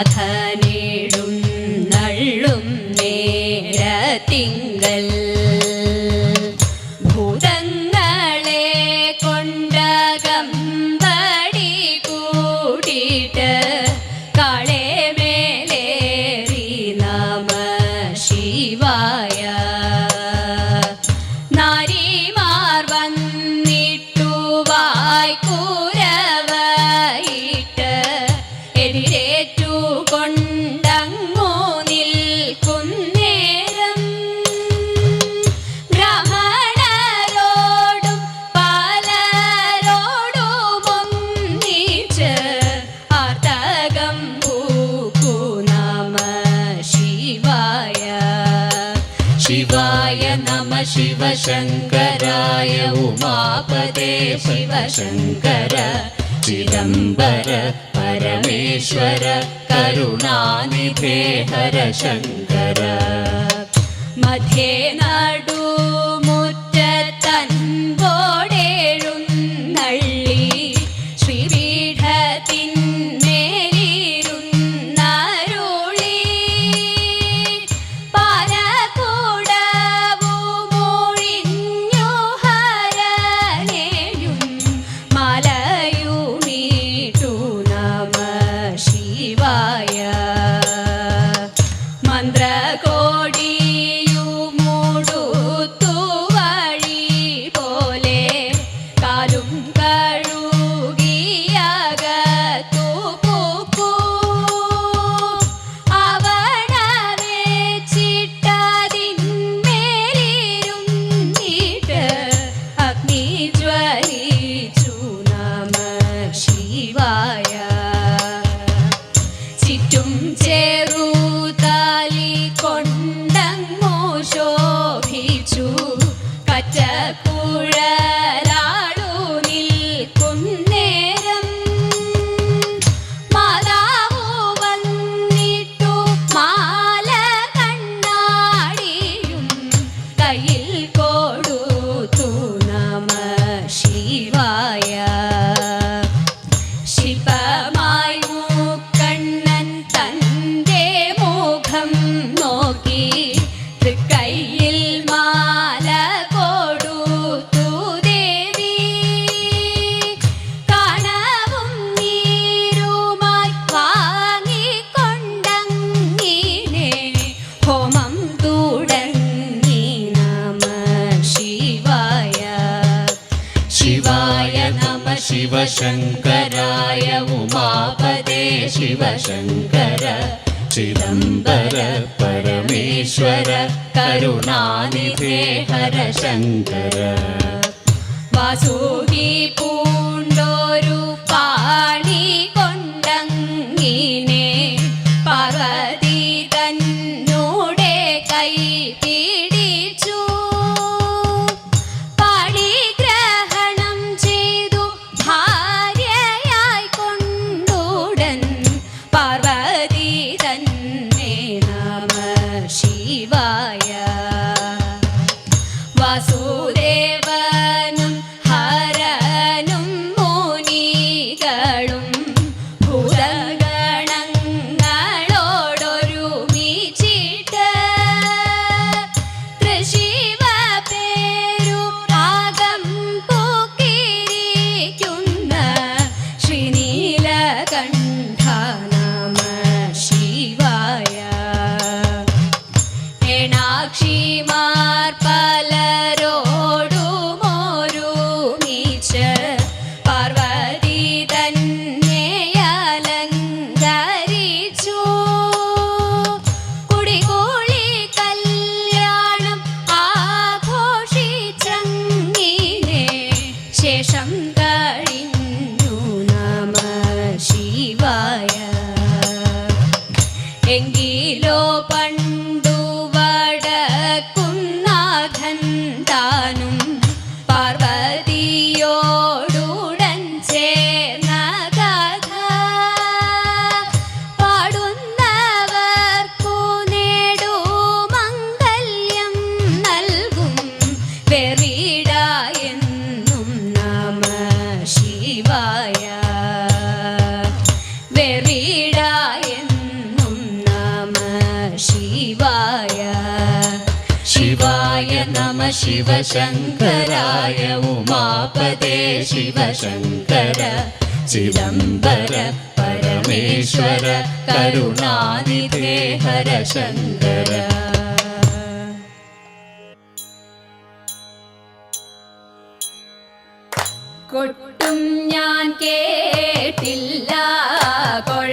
നാഥന शङ्कराय उमापरे शिवशङ्कर चिदम्बर परमेश्वर करुणानिधे हर शङ्कर मध्ये नाडु शिवशङ्कराय उमापदे शिवशङ्कर चिदम्बर परमेश्वर करुणानिधे हर शङ्कर वासुकी पूण्डोरु पाणि कोण्डङ्गिन cantar. ശിവശങ്കരായ ഉമാപദേ ശിവശങ്കര. ചിദംബര പരമേശ്വര കരുണാനിധേഹര ശങ്കര കൊട്ടും ഞാൻ കേട്ടില്ല. കൊഴ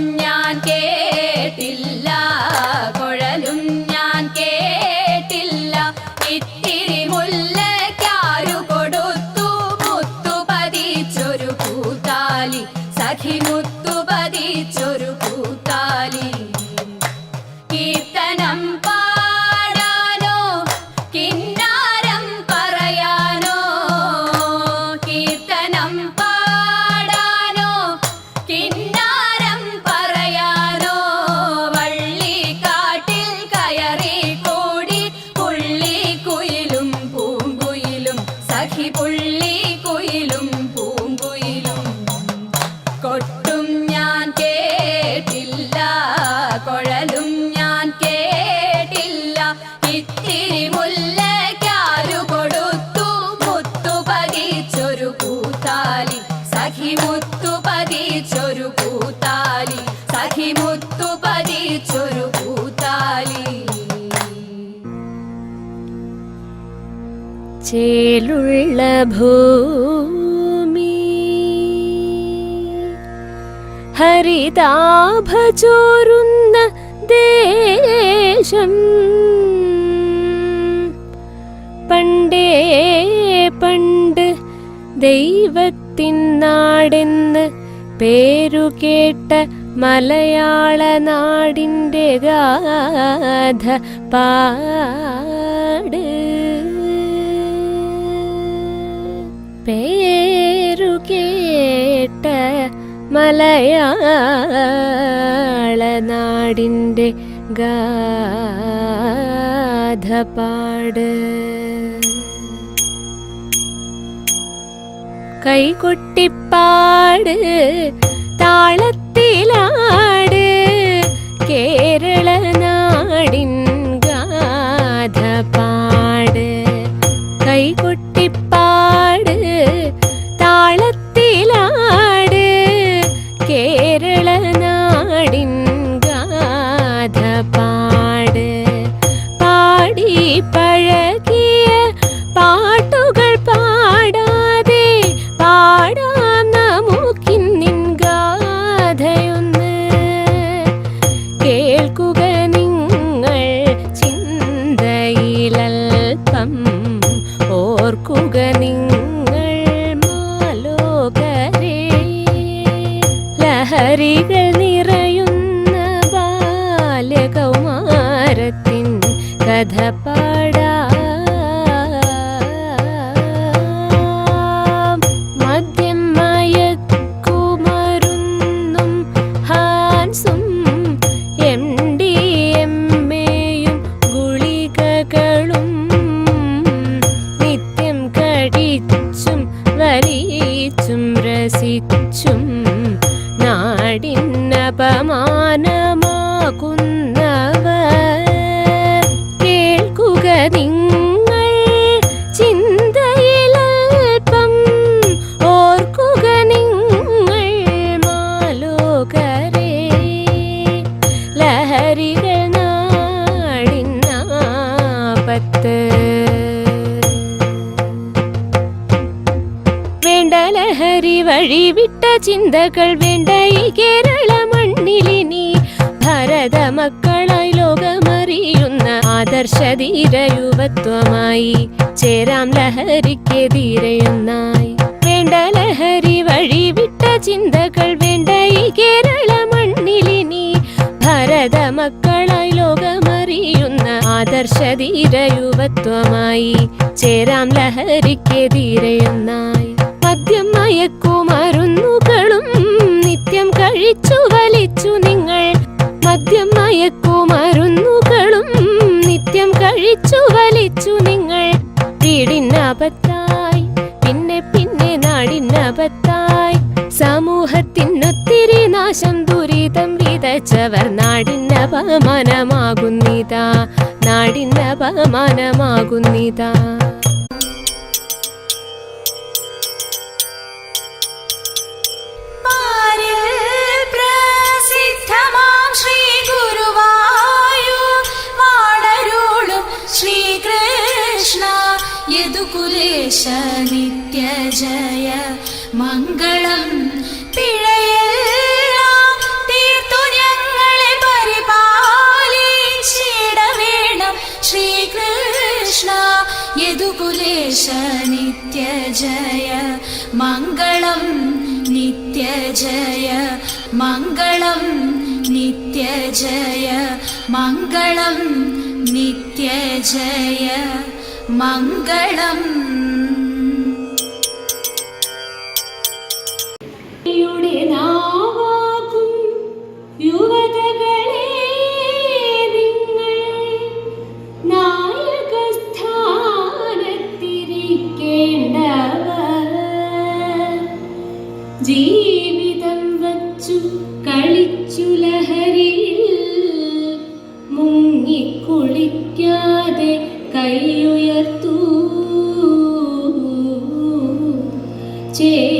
меня. ചേലുള്ള ഭൂമി. ഹരിതാഭചോരുന്ന ദേശം. പണ്ടേ പണ്ട് ദൈവത്തിൻ നാടെന്ന് പേരു കേട്ട മലയാള നാടിന്റെ ഗാഥ പാ പേരു കേട്ട മലയാള നാടിന്റെ കൈകൊട്ടിപ്പാട് താളത്തിലാട് കേരളനാടിന്റെ ചിന്തകൾ വേണ്ട ഈ കേരള മണ്ണിലിനി ഭാരത മക്കളായി ലോകമറിയുന്ന ആദർശധീര യുവത്വമായി ചേരാം ലഹരിക്കെതിരെയൊന്നായി. വേണ്ട ലഹരി വഴി വിട്ട ചിന്തകൾ വേണ്ട ഈ കേരള മണ്ണിലിനി ഭാരത മക്കളായി ലോകമറിയുന്ന ആദർശധീര യുവത്വമായി ചേരാം ലഹരിക്കെതിരെയൊന്നായി. മദ്യം മയക്കുമരുന്നുകളും നിത്യം കഴിച്ചു വലിച്ചു നിങ്ങൾ. മദ്യം മയക്കുമരുന്നുകളും നിത്യം കഴിച്ചു വലിച്ചു നിങ്ങൾ. വീടിനപത്തായി പിന്നെ പിന്നെ നാടിനപത്തായി സമൂഹത്തിനൊത്തിരി നാശം ദുരിതം വിതച്ചവർ നാടിനപമാനമാകുന്നിതാ. നാടിനപമാനമാകുന്നിതാ. പാരിൽ പ്രസിദ്ധമാം ശ്രീ ഗുരുവായു യദുകുലേശ നിത്യജയ മംഗളം നിത്യജയ മംഗളം നിത്യജയ മംഗളം നിത്യജയ മംഗളം കുളിക്കാതെ കൈയുയർത്തൂ. ചേ